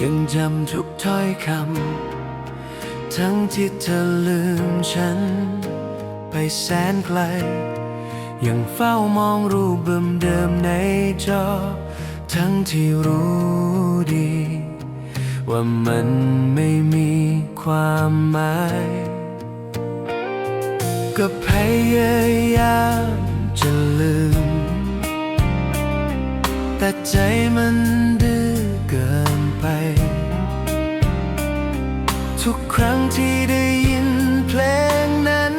ยังจำทุกถ้อยคำ ทั้งที่เธอลืมฉัน ไปแสนไกล ยังเฝ้ามองรูปเดิมในจอ ทั้งที่รู้ดี ว่ามันไม่มีความหมายก็พยายามจะลืม แต่ใจมัน ครั้งที่ได้ยินเพลงนั้น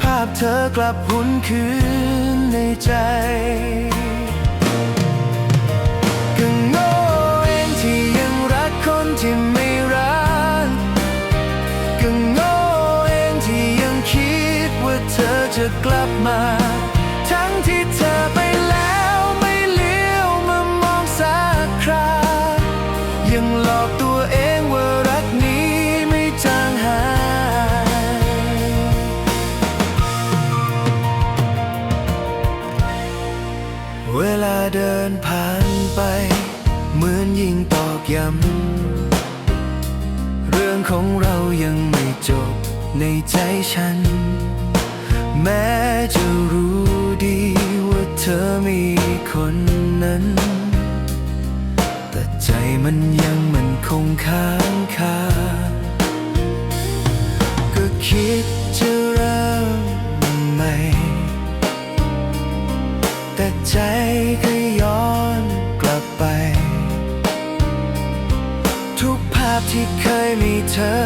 ภาพเธอกลับหุนคืนในใจก็โง่เองที่ยังรักคนที่ไม่รักก็โง่เองที่ยังคิดว่าเธอจะกลับมา ทั้งที่เธอไปแล้วไม่เลี้ยวมามองสักครายังหลอกตัว เดินผ่านไป เหมือนยิ่งตอกย้ำ เรื่องของเรายังไม่จบในใจฉัน แม้จะรู้ดีว่าเธอมีคนนั้น แต่ใจมันยังมันคงค้างคา เธอ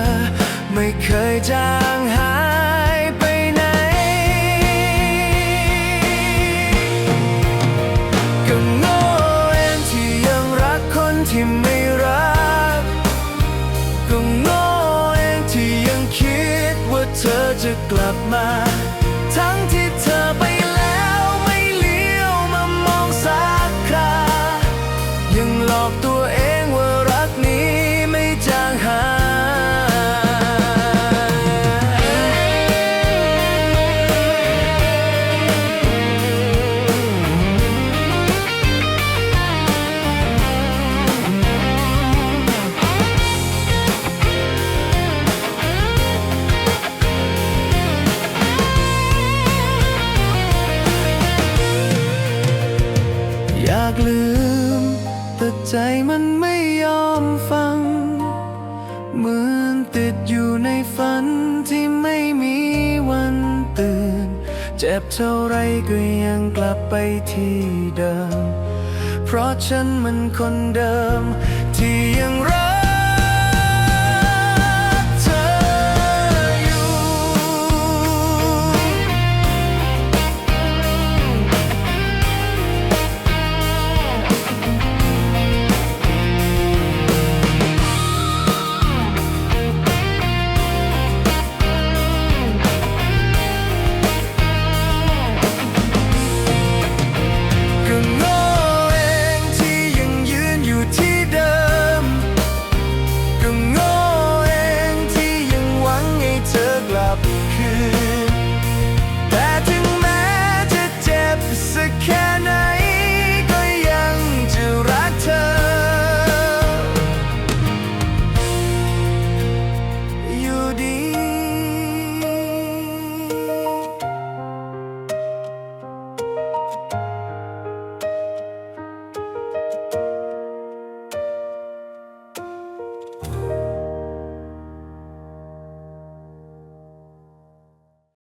ไม่เคยจางหายไปไหน ก็โง่เองที่ยังรักคนที่ไม่ อยากลืม แต่ใจมันไม่ยอมฟัง เหมือนติดอยู่ในฝันที่ไม่มีวันตื่น เจ็บเท่าไรก็ยังกลับไปที่เดิม เพราะฉันมันคนเดิมที่ยังรั